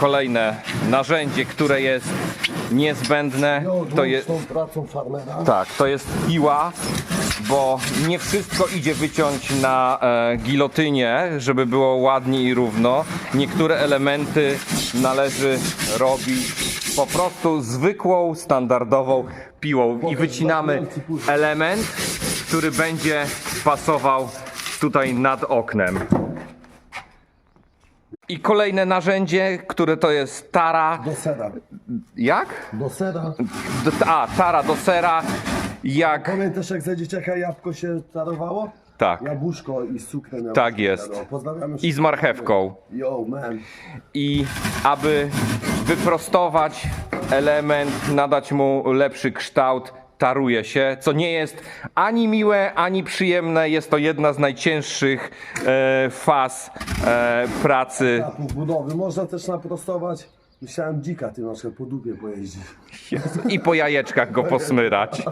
kolejne narzędzie, które jest niezbędne. To jest, tą pracą farmera. tak, to jest piła, bo nie wszystko idzie wyciąć na e, gilotynie, żeby było ładnie i równo. Niektóre elementy należy robić po prostu zwykłą, standardową piłą i wycinamy element, który będzie pasował tutaj nad oknem. I kolejne narzędzie, które to jest tara. Do sera. Jak? Do sera. A, tara do sera. Jak. Pamiętasz jak za dzieciaka jabłko się tarowało? Tak. Jabłuszko i cukrem. ja Tak jest. I z marchewką. Yo, man. I aby wyprostować element, nadać mu lepszy kształt, taruje się, co nie jest ani miłe, ani przyjemne. Jest to jedna z najcięższych e, faz e, pracy. Etapów budowy. Można też naprostować. Myślałem dzika, ty na przykład po dupie pojeździć. i po jajeczkach go posmyrać.